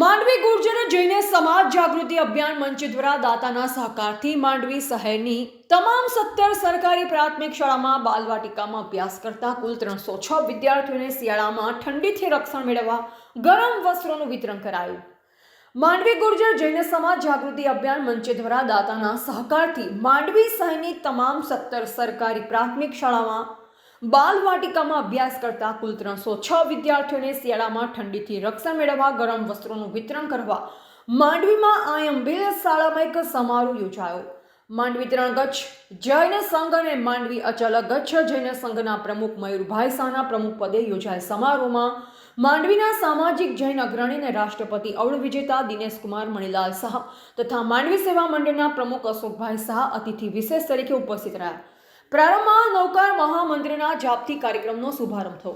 માંડવી ગુર્જર જૈન સમાજ જાગૃતિ અભિયાન મંચ દ્વારા દાતાના સહકારથી માંડવી શહેરની તમામ સત્તર સરકારી પ્રાથમિક શાળામાં બાલવાટિકામાં અભ્યાસ કરતા કુલ ત્રણસો છ વિદ્યાર્થીઓને શિયાળામાં ઠંડીથી રક્ષણ મેળવવા ગરમ વસ્ત્રોનું વિતરણ કરાયું. માંડવી ગુર્જર જૈન સમાજ જાગૃતિ અભિયાન મંચ દ્વારા દાતાના સહકારથી માંડવી શહેરની તમામ સત્તર સરકારી પ્રાથમિક શાળામાં બાલવાટિકામાં અભ્યાસ કરતા કુલ ત્રણસો છ વિદ્યાર્થીઓને શિયાળામાં ઠંડીથી રક્ષણ મેળવવા, ગરમ વસ્ત્રોનું વિતરણ કરવા. માંડવીમાં આયંબેલ શાળામાં એક સમારોહ યોજાયો. માંડવી ત્રણ ગચ્છ જૈન સંઘ અને માંડવી અચલ ગચ્છ જૈન સંઘના પ્રમુખ મયુરભાઈ શાહના પ્રમુખ પદે યોજાયેલ સમારોહમાં માંડવીના સામાજિક જૈન અગ્રણી અને રાષ્ટ્રપતિ અવળ વિજેતા દિનેશકુમાર મણિલાલ શાહ તથા માંડવી સેવા મંડળના પ્રમુખ અશોકભાઈ શાહ અતિથિ વિશેષ તરીકે ઉપસ્થિત રહ્યા. પ્રારંભમાં નૌકાર મહામંદિરના જાપથી કાર્યક્રમનો શુભારંભ થયો.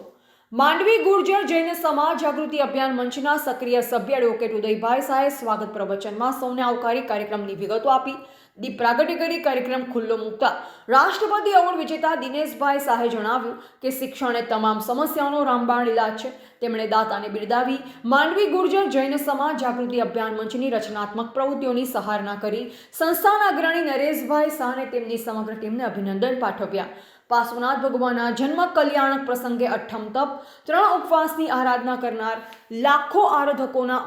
માંડવી ગુર્જર જૈન સમાજ જાગૃતિ અભિયાન મંચના સક્રિય સભ્ય એડવોકેટ ઉદયભાઈ શાહે સ્વાગત પ્રવચનમાં સૌને આવકારી કાર્યક્રમની વિગતો આપી. દીપ પ્રાગટ્ય કરી કાર્યક્રમ ખુલ્લો મૂકતા રાષ્ટ્રપતિ એવોર્ડ વિજેતા દિનેશભાઈ શાહે જણાવ્યું કે શિક્ષણ એ તમામ સમસ્યાઓનો રામબાણ ઇલાજ છે. તેમણે દાતાને બિરદાવી માંડવી ગુર્જર જૈન સમાજ જાગૃતિ અભિયાન મંચની રચનાત્મક પ્રવૃત્તિઓની સહારણા કરી સંસ્થાના અગ્રણી નરેશભાઈ શાહને તેમની સમગ્ર ટીમને અભિનંદન પાઠવ્યા. પાર્શ્વનાથ ભગવાનના જન્મ કલ્યાણક પ્રસંગે અઠ્ઠમ તપ, ત્રણ ઉપવાસની આરાધના કરનાર લાખો આરાધકોના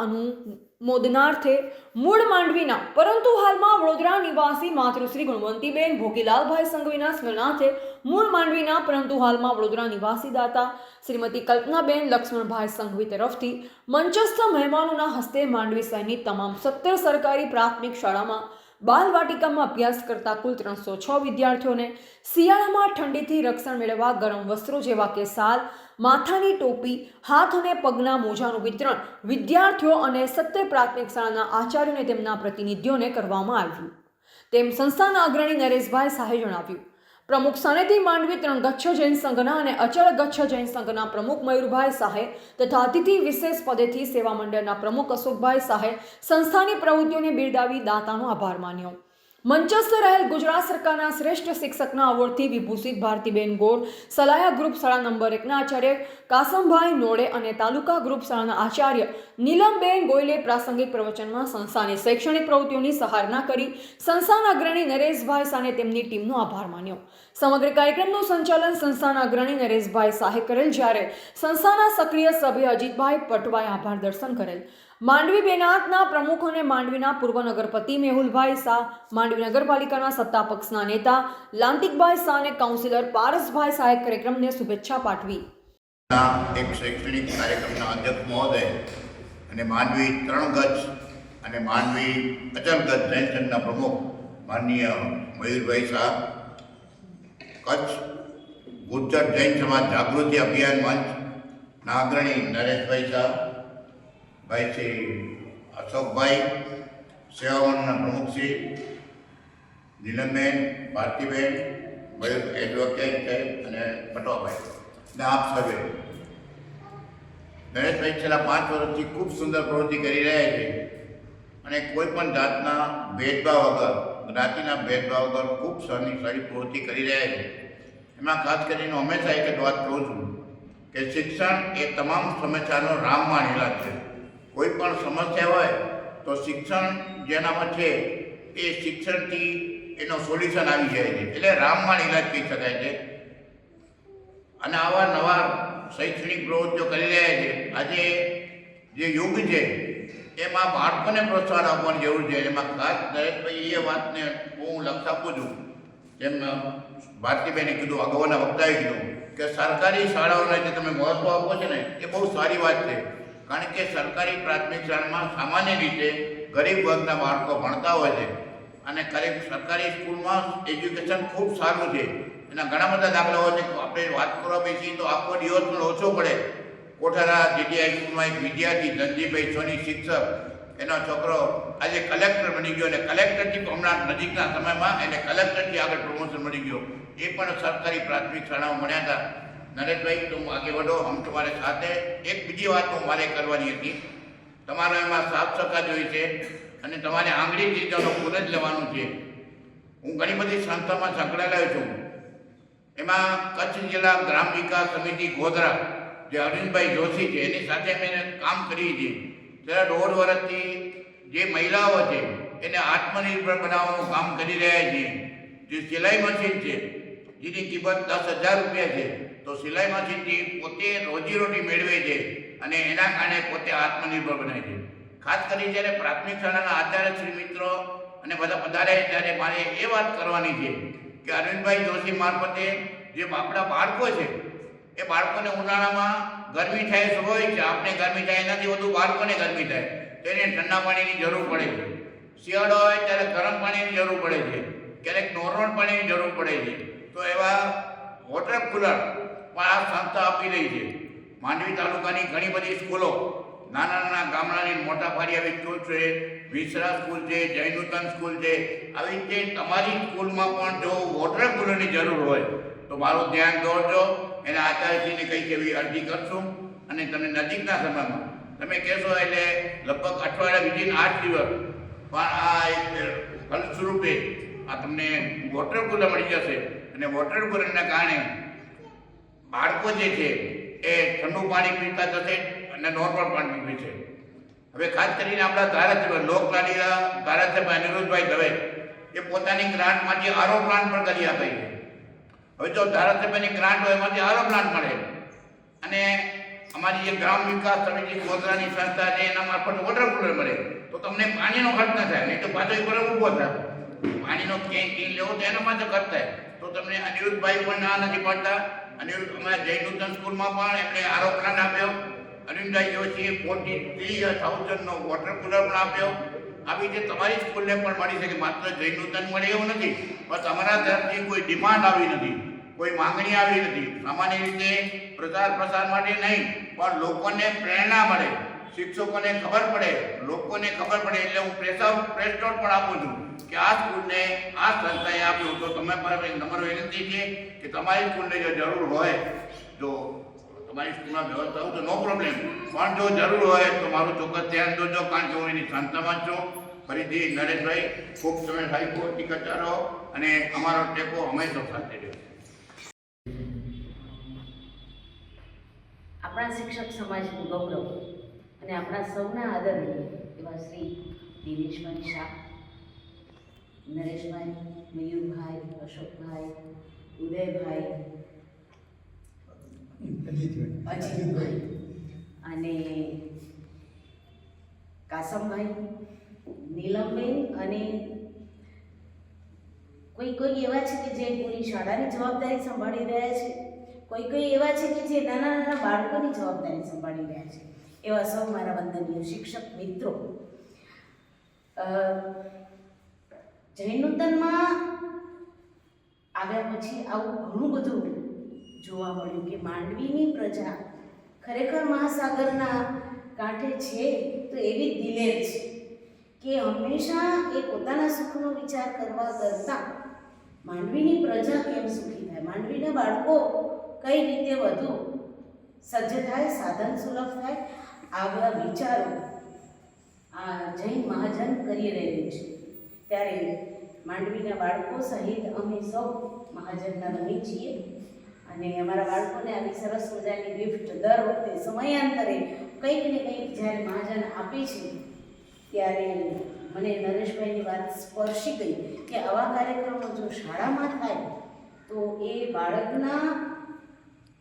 અનુમોદનાર્થે મૂળ માંડવીના, પરંતુ હાલમાં વડોદરા નિવાસી માતૃશ્રી ગુણવંતીબેન ભોગીલાલભાઈ સંઘવીના સ્મરણાર્થે મૂળ માંડવીના, પરંતુ હાલમાં વડોદરા નિવાસી દાતા શ્રીમતી કલ્પનાબેન લક્ષ્મણભાઈ સંઘવી તરફથી મંચસ્થ મહેમાનોના હસ્તે માંડવી શહેરની તમામ સત્તર સરકારી પ્રાથમિક શાળામાં બાલવાટિકામાં અભ્યાસ કરતા કુલ ત્રણસો છ વિદ્યાર્થીઓને શિયાળામાં ઠંડીથી રક્ષણ મેળવવા ગરમ વસ્ત્રો જેવા કે સાલ, માથાની ટોપી, હાથ અને પગના મોજાનું વિતરણ વિદ્યાર્થીઓ અને સત્તર પ્રાથમિક શાળાના આચાર્યોને તેમના પ્રતિનિધિઓને કરવામાં આવ્યું. તેમ સંસ્થાના અગ્રણી નરેશભાઈ શાહે જણાવ્યું. પ્રમુખ સનેતી માંડવી ત્રણ ગચ્છ જૈન સંઘના અને અચળ ગચ્છ જૈન સંઘના પ્રમુખ મયુરભાઈ શાહે તથા અતિથિ વિશેષ પદેથી સેવા મંડળના પ્રમુખ અશોકભાઈ શાહે સંસ્થાની પ્રવૃત્તિઓને બિરદાવી દાતાનો આભાર માન્યો. મંચસ્થ રહેલ ગુજરાત સરકારના શ્રેષ્ઠ શિક્ષકના એવોર્ડથી વિભૂષિત ભારતીબેન ગોર સલાયા ગ્રુપ શાળા નંબર એકના આચાર્ય કાસમભાઈ નોડે અને તાલુકા ગ્રુપ શાળાના આચાર્ય નીલમબેન ગોયલે પ્રાસંગિક પ્રવચનમાં સંસ્થાની શૈક્ષણિક પ્રવૃત્તિઓની સહારણા કરી સંસ્થાના અગ્રણી નરેશભાઈ સાને તેમની ટીમનો આભાર માન્યો. સમગ્ર કાર્યક્રમનું સંચાલન સંસ્થાના અગ્રણી નરેશભાઈ શાહે કરેલ જ્યારે સંસ્થાના સક્રિય સભ્ય અજીતભાઈ પટવાએ આભાર દર્શન કરેલ. માંડવી બેનાથના પ્રમુખ અને માંડવીના પૂર્વ નગરપતિ મેહુલભાઈ શાહ, માંડવી નગરપાલિકાના સત્તા પક્ષના નેતા લાંતિકભાઈ શાહ અને કાઉન્સિલર પારસભાઈ શાહે કાર્યક્રમને શુભેચ્છા પાઠવી. એક શૈક્ષણિક કાર્યક્રમના અધ્યક્ષ મહોદય અને માંડવી ત્રણ ગજ અને માંડવી અચલ ગજ જૈન પ્રમુખ માનનીય મયુરભાઈ શાહ, કચ્છ ગુજ્જર જૈન સમાજ જાગૃતિ અભિયાન મંચના અગ્રણી નરેશભાઈ શાહ ભાઈ શ્રી અશોકભાઈ સેવામણના પ્રમુખ શ્રી નીલમબેન, ભારતીબેન ભય એડવોકેટ સાહેબ અને પટવાભાઈ ને આપ સર્વે. નરેશભાઈ છેલ્લા પાંચ વર્ષથી ખૂબ સુંદર પ્રવૃત્તિ કરી રહ્યા છે અને કોઈ પણ જાતના ભેદભાવ વગર, જ્ઞાતિના ભેદભાવ વગર ખૂબ સારી સારી પ્રવૃત્તિ કરી રહ્યા છે. એમાં ખાસ કરીને હંમેશા એક જ વાત કહું છું કે શિક્ષણ એ તમામ સમસ્યાનો રામ ઇલાજ છે. કોઈ પણ સમસ્યા હોય તો શિક્ષણ જેનામાં છે, એ શિક્ષણથી એનો સોલ્યુશન આવી જાય છે. એટલે રામમાં ઇલાજ કહી શકાય છે. અને આવા નવા શૈક્ષણિક પ્રવૃત્તિઓ કરી રહ્યા છે. આજે જે યુગ છે, એમાં બાળકોને પ્રોત્સાહન આપવાની જરૂર છે. એમાં ખાસ દરેકભાઈ એ વાતને હું લક્ષ આપું છું. જેમ ભારતીબેને કીધું, અગાઉના વક્તાએ કીધું કે સરકારી શાળાઓને જે તમે મહત્ત્વ આપો છો ને, એ બહુ સારી વાત છે. કારણ કે સરકારી પ્રાથમિક શાળામાં સામાન્ય રીતે ગરીબ વર્ગના બાળકો ભણતા હોય છે. અને ગરીબ સરકારી સ્કૂલમાં એજ્યુકેશન ખૂબ સારું છે. એના ઘણા બધા દાખલાઓ છે. કે આપણે વાત કરવા બેસીએ તો આખો દિવસ પણ ઓછો પડે. કોઠારા જીટીઆઈ સ્કૂલમાં એક વિદ્યાર્થી, ધનજીભાઈ સોની શિક્ષક, એનો છોકરો આજે કલેક્ટર બની ગયો અને કલેક્ટરથી હમણાં નજીકના સમયમાં એને કલેક્ટરથી આગળ પ્રમોશન મળી ગયો. એ પણ સરકારી પ્રાથમિક શાળાઓ મળ્યા હતા. નરેશભાઈ તું આગે વધો. હમ તમારે સાથે એક બીજી વાત હું મારે કરવાની હતી. તમારો એમાં સાફ સફા જોઈ છે અને તમારે આંગળી ચીજોનો પૂર જ લેવાનું છે. હું ઘણી બધી સંસ્થામાં સંકળાયેલો છું. એમાં કચ્છ જિલ્લા ગ્રામ વિકાસ સમિતિ ગોધરા, જે અરવિંદભાઈ જોશી છે, એની સાથે મેં કામ કરી છે. ત્યારે દોઢ વર્ષથી જે મહિલાઓ છે, એને આત્મનિર્ભર બનાવવાનું કામ કરી રહ્યા છીએ જે સિલાઈ મશીન છે જેની કિંમત દસ હજાર રૂપિયા છે. તો સિલાઈ મશીનથી પોતે રોજીરોટી મેળવે છે અને એના કારણે પોતે આત્મનિર્ભર બને છે. ખાસ કરી જ્યારે પ્રાથમિક શાળાના આચાર્ય શ્રી મિત્રો અને બધા પધારે ત્યારે મારે એ વાત કરવાની છે કે અરવિંદભાઈ જોશી મારફતે જે આપણા બાળકો છે, એ બાળકોને ઉનાળામાં ગરમી થાય સ્વાભાવિક છે આપણે ગરમી થાય એનાથી વધુ બાળકોને ગરમી થાય તેને ઠંડા પાણીની જરૂર પડે છે. શિયાળો હોય ત્યારે ગરમ પાણીની જરૂર પડે છે. ક્યારેક નોર્મલ પાણીની જરૂર પડે છે. તો એવા વોટર કુલર પણ આ સંસ્થા આપી રહી છે. માંડવી તાલુકાની ઘણી બધી સ્કૂલો નાના નાના ગામડાની મોટા આવી સ્કૂલ છે. વિસરા સ્કૂલ છે જૈનુતન સ્કૂલ છે. આવી રીતે તમારી સ્કૂલમાં પણ જો વોટર કુલરની જરૂર હોય, તો મારું ધ્યાન દોરજો. એના આચાર્યજીને કંઈક એવી અરજી કરશું અને તમે નજીકના સમયમાં, તમે કહેશો એટલે લગભગ અઠવાડિયા વિધિન આઠ દિવસ પણ આ એક ફલ સ્વરૂપે આ તમને વોટર કુલર મળી જશે. અને વોટર કુલરના કારણે બાળકો જે છે એ ઠંડુ પાણી પીતા થશે અને નોર્મલ પાણી પીશે હવે ખાસ કરીને આપણા ધારાસભ્ય લોકલાડીના ધારાસભ્ય અનિરુદ્ધભાઈ દવે એ પોતાની ગ્રાન્ટમાંથી આરો પ્લાન્ટ પણ કરી આપે છે. હવે જો ધારાસભ્યની ગ્રાન્ટ હોય એમાંથી આરો પ્લાન્ટ મળે. અને અમારી જે ગ્રામ વિકાસ સમિતિ ગોધરાની સંસ્થા છે એના મારફત વોટર કુલર મળે. તો તમને પાણીનો ખર્ચ ન થાય, નહીં તો પાછો એક બરાબર ઊભો થાય. પાણીનો કેન ટીન લેવો તો એના માટે ખર્ચ થાય. તો તમને અનિરુદ્ધભાઈ પણ ના નથી પડતા. અનિરુદ્ધ અમારા નૂતન સ્કૂલમાં પણ એમણે આરો પ્લાન્ટ આપ્યો. અરવિંદભાઈ જોશીએ ફોર્ટી થ્રી થાઉઝન્ડનો વોટર કુલર પણ આપ્યો. આવી રીતે તમારી સ્કૂલને પણ મળી શકે. માત્ર જયનુતન મળે એવું નથી. પણ તમારા તરફથી કોઈ ડિમાન્ડ આવી નથી. કોઈ માંગણી આવી નથી. સામાન્ય રીતે પ્રચાર પ્રસાર માટે નહીં, પણ લોકોને પ્રેરણા મળે. શિક્ષકોને ખબર પડે. લોકોને ખબર પડે એટલે હું પ્રેસ પ્રેસ નોટ પણ આપું છું. કે આ સ્કૂલને આ સંસ્થાએ આપ્યું. તો તમે પણ તમારો વિનંતી છે કે તમારી સ્કૂલને જો જરૂર હોય, જો તમારી સ્કૂલમાં વ્યવસ્થા હોય તો નો પ્રોબ્લેમ પણ જો જરૂર હોય તો મારું ચોક્કસ ધ્યાન દોજો કારણ કે હું એની સંસ્થામાં છું. ફરીથી નરેશભાઈ, ખૂબ તમે સારી ટીકા રહો અને અમારો ટેકો હંમેશા સાથે રહ્યો. આપણા શિક્ષક સમાજનું ગૌરવ અને આપણા સૌના આદરણીય એવા શ્રી દિનેશભાઈ શાહ. નરેશભાઈ, મયુરભાઈ, અશોકભાઈ, ઉદયભાઈ, અજીતભાઈ અને કાસમભાઈ, નીલમબેન અને કોઈ કોઈ એવા છે કે જે પૂરી શાળાની જવાબદારી સંભાળી રહ્યા છે? કોઈ કોઈ એવા છે કે જે નાના નાના બાળકોની જવાબદારી સંભાળી રહ્યા છે? એવા સૌ મારા વંદનીય શિક્ષક મિત્રો. અ, જૈનુતનમાં આવ્યા પછી આવું ઘણું બધું જોવા મળ્યું કે માંડવીની પ્રજા ખરેખર મહાસાગરના કાંઠે છે તો એવી દિલેર છે કે હંમેશા એ પોતાના સુખનો વિચાર કરવા કરતાં માંડવીની પ્રજા કેમ સુખી થાય? માંડવીના બાળકો કઈ રીતે વધુ સજ્જ થાય સાધન સુલભ થાય? આવા વિચારો આ જૈન મહાજન કરી રહ્યું છે. ત્યારે માંડવીના બાળકો સહિત અમે સૌ મહાજનના રમી છીએ. અને અમારા બાળકોને આવી સરસ મજાની ગિફ્ટ દર વખતે સમયાંતરે કંઈક ને કંઈક જ્યારે મહાજન આપે છે, ત્યારે મને નરેશભાઈની વાત સ્પર્શી ગઈ કે આવા કાર્યક્રમો જો શાળામાં થાય, તો એ બાળકના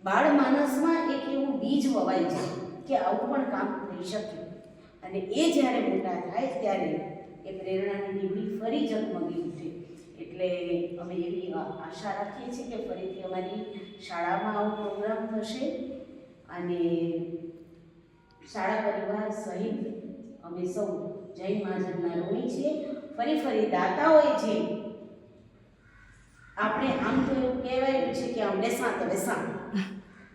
બાળ માનસમાં એક એવું બીજ વવાય જાય કે આવું પણ કામ થઈ શકે. અને એ જ્યારે મોટા થાય ત્યારે એ પ્રેરણાની દીવડી ફરી ઝગમગી ઉઠે. એટલે અમે એવી આશા રાખીએ છીએ કે ફરીથી અમારી શાળામાં આવો પ્રોગ્રામ થશે અને શાળા પરિવાર સહિત અમે સૌ જય મહાજનના ઋણી છીએ. ફરી ફરી દાતાઓએ જે આપણે આમ તો એવું કહેવાયું છે કે આમ બેસાં તો બેસાં.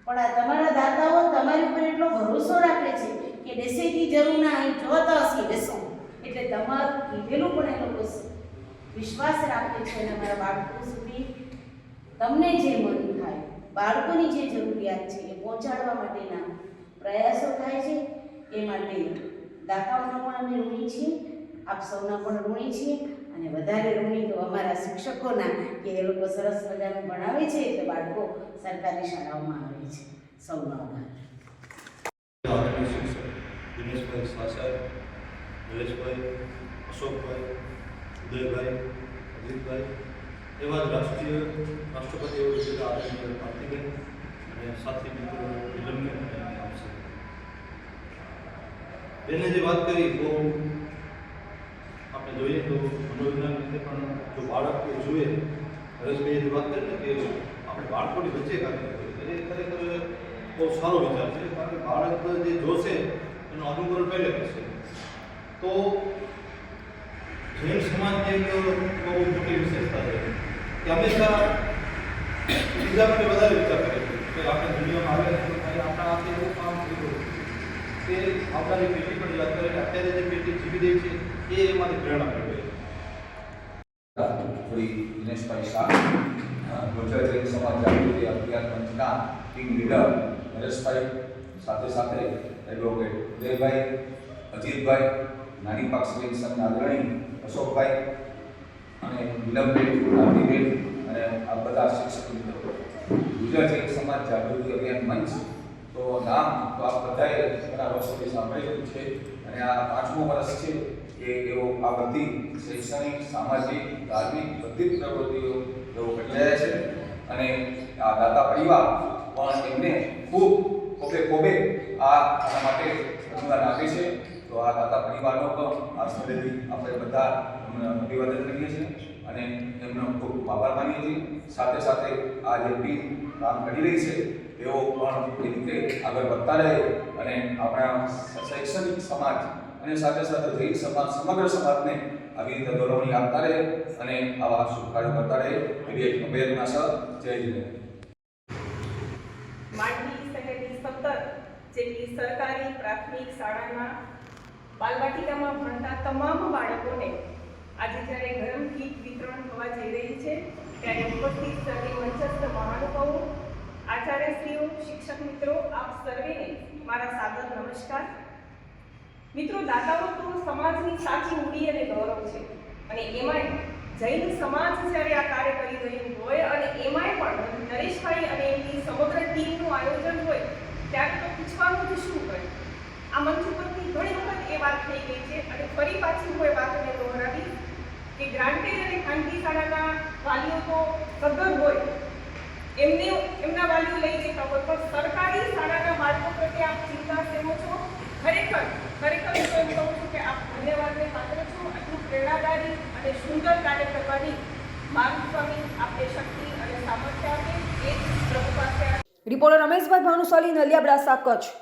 પણ આ તમારા દાતાઓ તમારી ઉપર એટલો ભરોસો રાખે છે કે બેસેની જરૂર ના જો તો હસી બેસો. એટલે તમારું કીધેલું પણ એ લોકો વિશ્વાસ રાખે છે અને અમારા બાળકો સુધી તમને જે મન થાય, બાળકોની જે જરૂરિયાત છે એ પહોંચાડવા માટેના પ્રયાસો થાય છે. એ માટે દાતાઓના પણ અમે ઋણી છીએ, આપ સૌના પણ ઋણી છીએ અને વધારે ઋણી તો અમારા શિક્ષકોના કે એ લોકો સરસ મજાનું ભણાવે છે એટલે બાળકો સરકારી શાળાઓમાં આવે છે. સૌનો આભાર. નરેશભાઈ અશોકભાઈ, ઉદયભાઈ, અજીતભાઈ, એવા જ રાષ્ટ્રીય રાષ્ટ્રપતિ એવું છે આદરણીય કાર્તિકેન અને સાથી મિત્રો વિલંબન અને બેને જે વાત કરી બહુ આપણે જોઈએ તો મનોવિજ્ઞાન રીતે પણ જો બાળક જુએ હરેશભાઈએ જે વાત કરી કે આપણે બાળકોની વચ્ચે કાર્ય કરીએ એ ખરેખર બહુ સારો વિચાર છે, કારણ કે બાળક જે જોશે એનો કરશે તો જૈન સમાજની એક બહુ મોટી વિશેષતા છે કે હંમેશા બીજા માટે વધારે વિચાર કરે છે કે આપણે દુનિયામાં આવે તો ખાલી આપણા હાથે એવું કામ થયું કે આવનારી પેઢી પણ યાદ કરે કે અત્યારે જે પેઢી જીવી રહી છે એ એમાંથી પ્રેરણા મેળવે શ્રી દિનેશભાઈ શાહ ગુજરાત જૈન સમાજ જાગૃતિ અભિયાન મંચના ટીમ લીડર નરેશભાઈ સાથે સાથે એડવોકેટ ઉદયભાઈ અજીતભાઈ નાની પાક્ષ સંઘના અગ્રણી અશોકભાઈ અને નીલમબેન રામજીબેન અને આ બધા શિક્ષક મિત્રો. ગુજરાત સમાજ જાગૃતિ અભિયાન મંચ. તો નામ તો આપ બધાએ ઘણા વર્ષોથી સાંભળેલું છે અને આ પાંચમું વર્ષ છે કે એવો આ બધી શૈક્ષણિક, સામાજિક, ધાર્મિક બધી પ્રવૃત્તિઓ કરી રહ્યા છે. અને આ દાતા પરિવાર પણ એમને ખૂબ ખોબે ખોબે આ માટે અનુદાન આપે છે. તો આ દાતા પરિવારનો પણ આ સ્થળેથી આપણે બધા અભિવાદન કરીએ છીએ અને એમનો ખૂબ આભાર માનીએ છીએ. સાથે સાથે આ જે ટીમ કામ કરી રહી છે, તેઓ પણ એ રીતે આગળ વધતા રહે અને આપણા શૈક્ષણિક સમાજ અને સાથે સાથે જૈન સમાજ, સમગ્ર સમાજને આવી રીતે ગૌરવણી આપતા રહે અને આવા શુભ કાર્યો કરતા રહે. એવી એક અભ્યર્થના સર જય જીનેન્દ્ર માંડવી શહેરની સત્તર જેટલી સરકારી પ્રાથમિક શાળાના બાલવાટિકામાં ભણતા તમામ બાળકોને આજે જ્યારે ગરમ કીટ વિતરણ થવા જઈ રહી છે, ત્યારે ઉપસ્થિત સર્વે મંચસ્થ મહાનુભાવો, આચાર્યશ્રીઓ, શિક્ષક મિત્રો, આપ સર્વેને મારા સાદર નમસ્કાર. મિત્રો, દાતાઓ તો સમાજની સાચી મૂડી અને ગૌરવ છે. અને એમાંય જૈન સમાજ જ્યારે આ કાર્ય કરી રહ્યું હોય અને એમાંય પણ નરેશભાઈ અને એમની સમગ્ર ટીમનું આયોજન હોય, ત્યારે તો પૂછવાનું જ શું હોય? આ મંચ ઉપરથી ઘણી વખત એ વાત થઈ ગઈ છે અને ફરી પાછી હું એ વાતને દોહરાવી કે ગ્રાન્ટેડ અને ખાનગી શાળાના વાલીઓ તો સગર હોય. એમને, એમના વાલીઓ લઈ જતા હોય, પણ સરકારી શાળાના બાળકો પ્રત્યે આપ ચિંતા સેવો છો? ખરેખર ખરેખર હું એમ કહું છું કે આપ ધન્યવાદને પાત્ર છો. આટલું પ્રેરણાદારી અને સુંદર કાર્ય કરવાની મારું સ્વામી આપને શક્તિ અને સામર્થ્ય આપે. એ પ્રભુ પાસે રિપોર્ટર રમેશભાઈ ભાનુશાલી, નલિયા બ્રાસા કચ્છ.